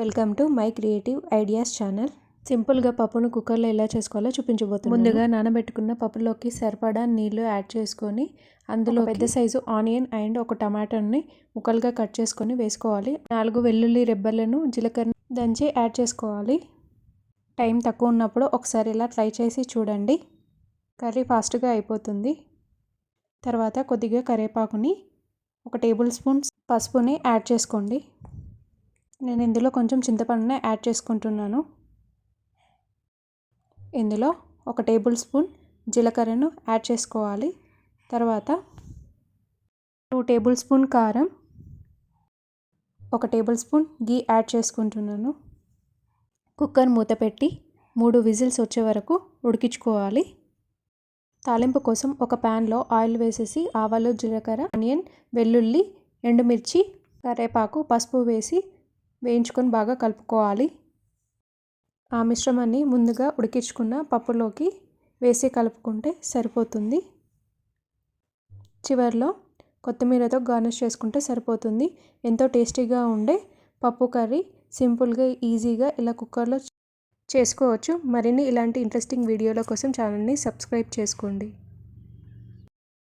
Welcome to my creative ideas channel. సింపుల్గా పప్పును కుక్కర్లో ఎలా చేసుకోవాలో చూపించబోతున్నాను. ముందుగా నానబెట్టుకున్న పప్పులోకి సరిపడా నీళ్ళు యాడ్ చేసుకొని అందులో పెద్ద సైజు ఆనియన్ అండ్ ఒక టమాటాని ముక్కలుగా కట్ చేసుకొని వేసుకోవాలి. నాలుగు వెల్లుల్లి రెబ్బలను జీలకర్ర దంచి యాడ్ చేసుకోవాలి. టైం తక్కువ ఉన్నప్పుడు ఒకసారి ఇలా ట్రై చేసి చూడండి. కర్రీ ఫాస్ట్గా అయిపోతుంది. తర్వాత కొద్దిగా కరివేపాకుని ఒక టేబుల్ స్పూన్ పసుపుని యాడ్ చేసుకోండి. నేను ఇందులో కొంచెం చింతపండుని యాడ్ చేసుకుంటున్నాను. ఇందులో ఒక టేబుల్ స్పూన్ జీలకర్రను యాడ్ చేసుకోవాలి. తర్వాత టూ టేబుల్ స్పూన్ కారం ఒక టేబుల్ స్పూన్ గీ యాడ్ చేసుకుంటున్నాను. కుక్కర్ మూత పెట్టి మూడు విజిల్స్ వచ్చే వరకు ఉడికించుకోవాలి. తాలింపు కోసం ఒక ప్యాన్లో ఆయిల్ వేసేసి ఆవాలు జీలకర్ర ఆనియన్ వెల్లుల్లి ఎండుమిర్చి కరివేపాకు పసుపు వేసి వేయించుకొని బాగా కలుపుకోవాలి. ఆ మిశ్రమాన్ని ముందుగా ఉడికించుకున్న పప్పులోకి వేసి కలుపుకుంటే సరిపోతుంది. చివరిలో కొత్తిమీరతో గార్నిష్ చేసుకుంటే సరిపోతుంది. ఎంతో టేస్టీగా ఉండే పప్పు కర్రీ సింపుల్గా ఈజీగా ఇలా కుక్కర్లో చేసుకోవచ్చు. మరిన్ని ఇలాంటి ఇంట్రెస్టింగ్ వీడియోల కోసం ఛానల్ని సబ్స్క్రైబ్ చేసుకోండి.